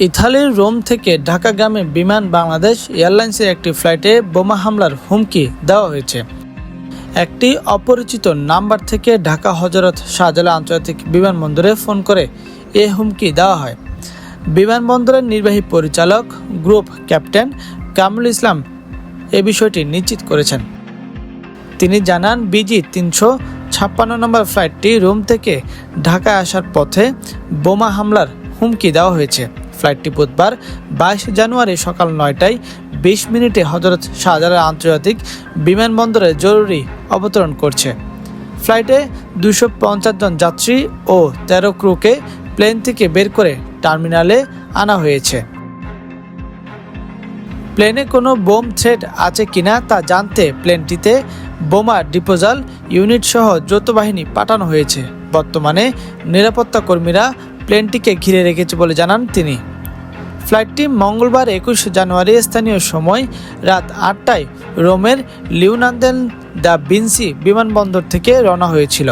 ইতালির রোম থেকে ঢাকাগামী বিমান বাংলাদেশ এয়ারলাইন্সের একটি ফ্লাইটে বোমা হামলার হুমকি দেওয়া হয়েছে। একটি অপরিচিত নাম্বার থেকে ঢাকা হজরত শাহজালা আন্তর্জাতিক বিমানবন্দরে ফোন করে এ হুমকি দেওয়া হয়। বিমানবন্দরের নির্বাহী পরিচালক, গ্রুপ ক্যাপ্টেন কামরুল ইসলাম এ বিষয়টি নিশ্চিত করেছেন। তিনি জানান, বিজি তিনশো ছাপ্পান্ন নম্বর ফ্লাইটটি রোম থেকে ঢাকায় আসার পথে বোমা হামলার হুমকি দেওয়া হয়েছে। ফ্লাইটটি বুধবার বাইশ জানুয়ারি সকাল নয়টায় বিশ মিনিটে হজরত শাহজালাল আন্তর্জাতিক বিমানবন্দরে জরুরি অবতরণ করছে। ফ্লাইটে দুশো জন যাত্রী ও তেরো ক্রুকে প্লেন থেকে বের করে টার্মিনালে আনা হয়েছে। প্লেনে কোনো বোম থ্রেট আছে কিনা তা জানতে প্লেনটিতে বোমা ডিপোজাল ইউনিট সহ যৌথ বাহিনী পাঠানো হয়েছে। বর্তমানে নিরাপত্তা কর্মীরা প্লেনটিকে ঘিরে রেখেছে বলে জানান তিনি। ফ্লাইটটি মঙ্গলবার একুশ জানুয়ারি স্থানীয় সময় রাত আটটায় রোমের লিউনান্দেন দ্য বিনসি বিমানবন্দর থেকে রওনা হয়েছিল।